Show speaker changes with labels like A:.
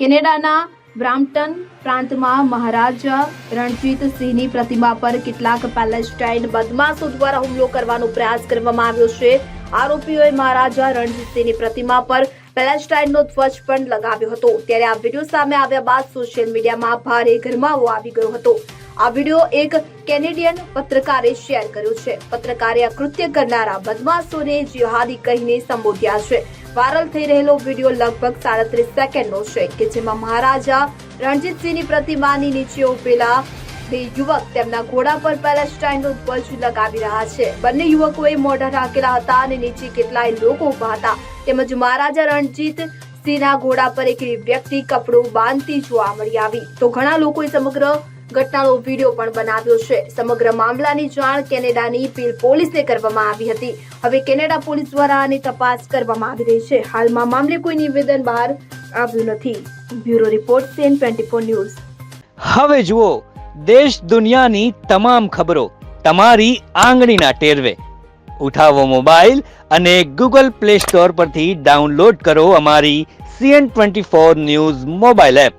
A: કેનેડાના બ્રામ્પટન પ્રાંતમાં મહારાજા રણજીત સિંહની પ્રતિમા પર કેટલાક પેલેસ્ટાઇન બદમાશો દ્વારા હુમલો કરવાનો પ્રયાસ કરવામાં આવ્યો છે. આરોપીઓએ મહારાજા રણજીતસિંહની પ્રતિમા પર પેલેસ્ટાઇનનો ધ્વજ પણ લગાવ્યો હતો. ત્યારે આ વીડિયો સામે આવ્યા બાદ સોશિયલ મીડિયામાં ભારે ગરમાવો આવી ગયો હતો. આ વીડિયો એક કેનેડિયન પત્રકારે શેર કર્યો છે. પત્રકારે આ કૃત્ય કરનારા બદમાશોને જિહાદી કહીને સંબોધ્યા છે. વાયરલ થઈ રહેલો વીડિયો લગભગ સાડત્રીસ સેકન્ડનો છે, કે જેમાં મહારાજા રણજીતસિંહની પ્રતિમાની નીચે ઉભેલા બે યુવક તેમના ઘોડા પર પેલેસ્ટાઇનનો ધ્વજ લગાવી રહ્યા છે. બંને યુવકોએ મોઢા ઢાંકેલા હતા અને નીચે કેટલાય લોકો ઊભા હતા. તેમજ મહારાજા રણજીત સિંહના ઘોડા પર એક વ્યક્તિ કપડું બાંધતી જોવા મળી આવી. તો ઘણા લોકોએ સમગ્ર ઘટનાનો વીડિયો પણ બનાવ્યો છે. સમગ્ર મામલાની જાણ કેનેડાની પીલ પોલીસને કરવામાં આવી હતી. હવે કેનેડા પોલીસ દ્વારા આની તપાસ કરવામાં આવી રહી છે. હાલમાં મામલે કોઈ નિવેદન બહાર આવ્યું નથી. Bureau report CN twenty news.
B: હવે જુઓ, દેશ દુનિયાની તમામ ખબરો તમારી આંગળીના ટેરવે. ઉઠાવો મોબાઈલ અને ગૂગલ પ્લે સ્ટોર પરથી ડાઉનલોડ કરો અમારી CN twenty four news mobile app.